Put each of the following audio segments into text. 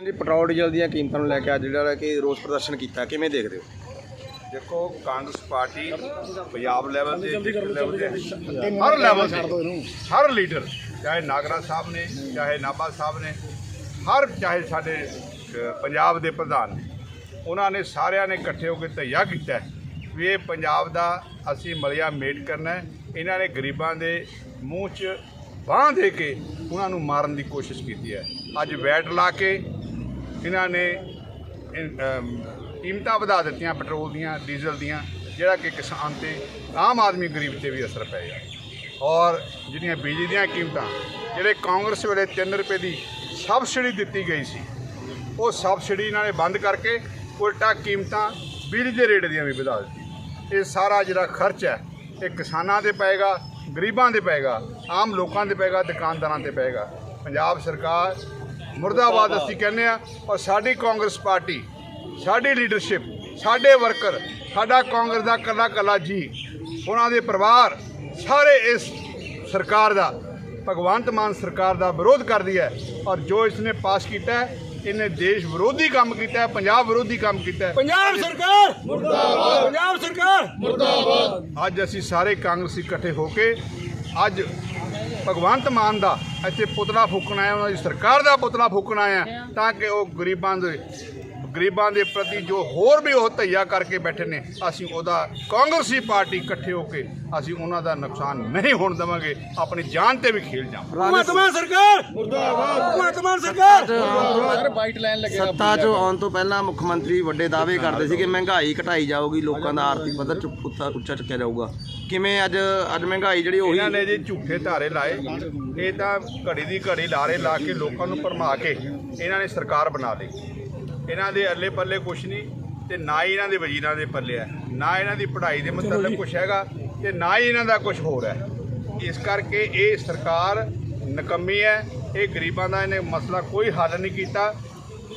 ਜੀ petrol, diesel ਦੀਆਂ ਕੀਮਤਾਂ ਨੂੰ ਲੈ ਕੇ ਅੱਜ ਜਿਹੜਾ ਕਿ ਰੋਸ ਪ੍ਰਦਰਸ਼ਨ ਕੀਤਾ। ਕਿਵੇਂ ਦੇਖਦੇ ਹੋ? ਦੇਖੋ, ਕਾਂਗਰਸ ਪਾਰਟੀ ਪੰਜਾਬ ਲੈਵਲ ਤੇ, ਡਿਸਟ੍ਰਿਕਟ ਲੈਵਲ ਤੇ, ਹਰ ਲੈਵਲ ਤੇ, ਹਰ ਲੀਡਰ, ਚਾਹੇ ਨਾਗਰਾ ਸਾਹਿਬ ਨੇ, ਚਾਹੇ ਨਾਭਾ ਸਾਹਿਬ ਨੇ, ਹਰ, ਚਾਹੇ ਸਾਡੇ ਪੰਜਾਬ ਦੇ ਪ੍ਰਧਾਨ ਨੇ, ਉਹਨਾਂ ਨੇ ਸਾਰਿਆਂ ਨੇ ਇਕੱਠੇ ਹੋ ਕੇ ਧਈਆ ਕੀਤਾ ਵੀ ਇਹ ਪੰਜਾਬ ਦਾ ਅਸੀਂ ਮਲਿਆ ਮੇਟ ਕਰਨਾ ਇਹਨਾਂ ਨੇ ਗਰੀਬਾਂ ਦੇ ਮੂੰਹ 'ਚ ਬਾਂਹ ਦੇ ਕੇ ਉਹਨਾਂ ਨੂੰ ਮਾਰਨ ਦੀ ਕੋਸ਼ਿਸ਼ ਕੀਤੀ ਹੈ। ਅੱਜ ਵੈਟ ਲਾ ਕੇ ਇਹਨਾਂ ਨੇ ਕੀਮਤਾਂ ਵਧਾ ਦਿੱਤੀਆਂ ਪੈਟਰੋਲ ਦੀਆਂ, ਡੀਜ਼ਲ ਦੀਆਂ, ਜਿਹੜਾ ਕਿ ਕਿਸਾਨ ਤੇ ਆਮ ਆਦਮੀ ਗਰੀਬ ਤੇ ਵੀ ਅਸਰ ਪਏਗਾ ਔਰ ਜਿਹੜੀਆਂ ਬਿਜਲੀ ਦੀਆਂ ਕੀਮਤਾਂ, ਜਿਹੜੇ ਕਾਂਗਰਸ ਵੇਲੇ 3 ਰੁਪਏ ਦੀ ਸਬਸਿਡੀ ਦਿੱਤੀ ਗਈ ਸੀ, ਉਹ ਸਬਸਿਡੀ ਇਹਨਾਂ ਨੇ ਬੰਦ ਕਰਕੇ ਉਲਟਾ ਕੀਮਤਾਂ ਬਿਜਲੀ ਦੇ ਰੇਟ ਦੀਆਂ ਵੀ ਵਧਾ ਦਿੱਤੀ ਇਹ ਸਾਰਾ ਜਿਹੜਾ ਖਰਚ ਹੈ, ਇਹ ਕਿਸਾਨਾਂ ਤੇ ਪਏਗਾ, ਗਰੀਬਾਂ ਦੇ ਪਏਗਾ, ਆਮ ਲੋਕਾਂ ਦੇ ਪਏਗਾ, ਦੁਕਾਨਦਾਰਾਂ ਤੇ ਪਏਗਾ। ਪੰਜਾਬ ਸਰਕਾਰ ਮੁਰਦਾਬਾਦ ਅਸੀਂ ਕਹਿੰਦੇ ਆ ਔਰ ਸਾਡੀ ਕਾਂਗਰਸ ਪਾਰਟੀ ਸਾਡੀ ਲੀਡਰਸ਼ਿਪ ਸਾਡੇ ਵਰਕਰ ਸਾਡਾ ਕਾਂਗਰਸ ਦਾ ਕੱਲਾ ਕੱਲਾ ਜੀ ਉਹਨਾਂ ਦੇ ਪਰਿਵਾਰ ਸਾਰੇ ਇਸ ਸਰਕਾਰ ਦਾ ਭਗਵੰਤ ਮਾਨ ਸਰਕਾਰ ਦਾ ਵਿਰੋਧ ਕਰਦੀ ਹੈ ਔਰ ਜੋ ਇਸਨੇ ਪਾਸ ਕੀਤਾ ਹੈ ਇਹਨੇ ਦੇਸ਼ ਵਿਰੋਧੀ ਕੰਮ ਕੀਤਾ ਹੈ ਪੰਜਾਬ ਵਿਰੋਧੀ ਕੰਮ ਕੀਤਾ ਹੈ। ਪੰਜਾਬ ਸਰਕਾਰ! ਮੁਰਦਾਬਾਦ! ਪੰਜਾਬ ਸਰਕਾਰ! ਅੱਜ ਅਸੀਂ ਸਾਰੇ ਕਾਂਗਰਸੀ ਇਕੱਠੇ ਹੋ ਕੇ ਅੱਜ ਭਗਵੰਤ ਮਾਨ ਦਾ ਇੱਥੇ ਪੁਤਲਾ ਫੂਕਣ ਆਇਆ, ਉਹਨਾਂ ਦੀ ਸਰਕਾਰ ਦਾ ਪੁਤਲਾ ਫੂਕਣ ਆਇਆ ਤਾਂ ਕਿ ਉਹ ਗਰੀਬਾਂ ਦੇ ਗਰੀਬਾਂ ਦੇ ਪ੍ਰਤੀ ਜੋ ਹੋਰ ਵੀ ਉਹ ਧਈਆ ਕਰਕੇ ਬੈਠੇ ਨੇ ਅਸੀਂ ਉਹਦਾ ਕਾਂਗਰਸੀ ਪਾਰਟੀ ਇਕੱਠੇ ਹੋ ਕੇ ਅਸੀਂ ਉਹਨਾਂ ਦਾ ਨੁਕਸਾਨ ਨਹੀਂ ਹੋਣ ਦੇਵਾਂਗੇ ਆਪਣੀ ਜਾਨ ਤੇ ਵੀ ਖੇਲ ਜਾਵਾਂਗੇ। ਭਗਵੰਤ ਮਾਨ ਸਰਕਾਰ! ਮਾਨ ਸਰਕਾਰ! ਸੱਤਾ 'ਚ ਆਉਣ ਤੋਂ ਪਹਿਲਾਂ ਮੁੱਖ ਮੰਤਰੀ ਵੱਡੇ ਦਾਅਵੇ ਕਰਦੇ ਸੀ ਕਿ ਮਹਿੰਗਾਈ ਘਟਾਈ ਜਾਊਗੀ ਲੋਕਾਂ ਦਾ ਆਰਥਿਕ ਪੱਧਰ ਉੱਚਾ ਚੱਕਿਆ ਜਾਊਗਾ। ਕਿਵੇਂ ਅੱਜ ਅੱਜ ਮਹਿੰਗਾਈ ਜਿਹੜੀ ਉਹੀ ਇਹਨਾਂ ਨੇ ਜੀ ਝੂਠੇ ਧਾਰੇ ਲਾਏ ਇਹ ਤਾਂ ਘੜੀ ਦੀ ਘੜੀ ਲਾਰੇ ਲਾ ਕੇ ਲੋਕਾਂ ਨੂੰ ਭਰਮਾ ਕੇ ਇਹਨਾਂ ਨੇ ਸਰਕਾਰ ਬਣਾ ਲਈ। ਇਹਨਾਂ ਦੇ ਅੱਲੇ ਪੱਲੇ ਕੁਛ ਨਹੀਂ ਤੇ ਨਾ ਹੀ ਇਹਨਾਂ ਦੇ ਵਜ਼ੀਰਾਂ ਦੇ ਪੱਲੇ ਹੈ ਨਾ ਇਹਨਾਂ ਦੀ ਪੜ੍ਹਾਈ ਦੇ ਮਤਲਬ ਕੁਛ ਹੈਗਾ ਤੇ ਨਾ ਹੀ ਇਹਨਾਂ ਦਾ ਕੁਝ ਹੋਰ ਹੈ। ਇਸ ਕਰਕੇ ਇਹ ਸਰਕਾਰ ਨਕੰਮੀ ਹੈ ਇਹ ਗਰੀਬਾਂ ਦਾ ਇਹਨੇ ਮਸਲਾ ਕੋਈ ਹੱਲ ਨਹੀਂ ਕੀਤਾ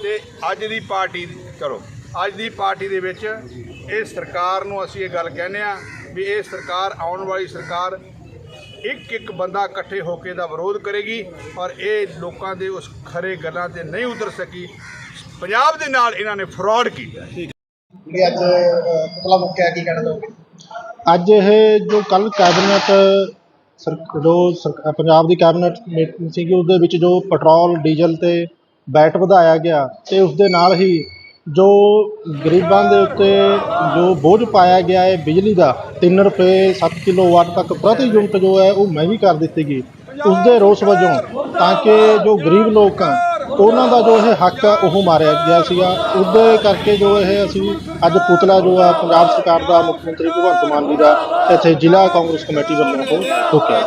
ਤੇ ਅੱਜ ਦੀ ਪਾਰਟੀ ਕਰੋ ਅੱਜ ਦੀ ਪਾਰਟੀ ਦੇ ਵਿੱਚ ਇਹ ਸਰਕਾਰ ਨੂੰ ਅਸੀਂ ਇਹ ਗੱਲ ਕਹਿੰਦੇ ਆ ਵੀ ਇਹ ਸਰਕਾਰ ਆਉਣ ਵਾਲੀ ਸਰਕਾਰ ਇੱਕ ਇੱਕ ਬੰਦਾ ਇਕੱਠੇ ਹੋ ਕੇ ਦਾ ਵਿਰੋਧ ਕਰੇਗੀ ਔਰ ਇਹ ਲੋਕਾਂ ਦੇ ਉਸ ਖਰੇ ਗੱਲਾਂ ਤੇ ਨਹੀਂ ਉਤਰ ਸਕੀ। ਪੰਜਾਬ ਦੇ ਨਾਲ ਇਹਨਾਂ ਨੇ ਫਰਾਡ ਕੀਤਾ ਜਿਹੜੀ ਅੱਜ ਪੁਤਲਾ ਮੁੱਕਿਆ ਕੀ ਕਹਿਣਾ ਚਾਹੋਗੇ? ਅੱਜ ਇਹ ਜੋ ਕੱਲ ਕੈਬਨਿਟ ਸਰ- ਜੋ ਪੰਜਾਬ ਦੀ ਕੈਬਨਿਟ ਮੀਟਿੰਗ ਸੀਗੀ ਉਸ ਦੇ ਵਿੱਚ ਜੋ ਪੈਟਰੋਲ ਡੀਜ਼ਲ ਤੇ ਵੈਟ ਵਧਾਇਆ ਗਿਆ ਤੇ ਉਸ ਦੇ ਨਾਲ ਹੀ ਜੋ ਗਰੀਬਾਂ ਦੇ ਉੱਤੇ ਜੋ ਬੋਝ ਪਾਇਆ ਗਿਆ ਹੈ ਬਿਜਲੀ ਦਾ 3 ਰੁਪਏ 7 ਕਿਲੋਵਾਟ ਤੱਕ ਪ੍ਰਤੀ ਯੂਨਿਟ ਜੋ ਹੈ ਉਹ ਮਹਿੰਗੀ ਕਰ ਦਿੱਤੀ ਗਈ। ਉਸ ਦੇ ਰੋਸ ਵਜੋਂ ਤਾਂ ਕਿ ਜੋ ਗਰੀਬ ਲੋਕ ਆ ਉਹਨਾਂ ਦਾ ਜੋ ਇਹ ਹੱਕ ਆ, ਉਹ ਮਾਰਿਆ ਗਿਆ ਸੀਗਾ। ਉਹਦੇ ਕਰਕੇ ਜੋ ਇਹ ਅਸੀਂ ਅੱਜ ਪੁਤਲਾ ਜੋ ਆ, ਪੰਜਾਬ ਸਰਕਾਰ ਦਾ, ਮੁੱਖ ਮੰਤਰੀ ਭਗਵੰਤ ਮਾਨ ਜੀ ਦਾ, ਇੱਥੇ ਜ਼ਿਲ੍ਹਾ ਕਾਂਗਰਸ ਕਮੇਟੀ ਵੱਲੋਂ ਉਹ ਰੋਕਿਆ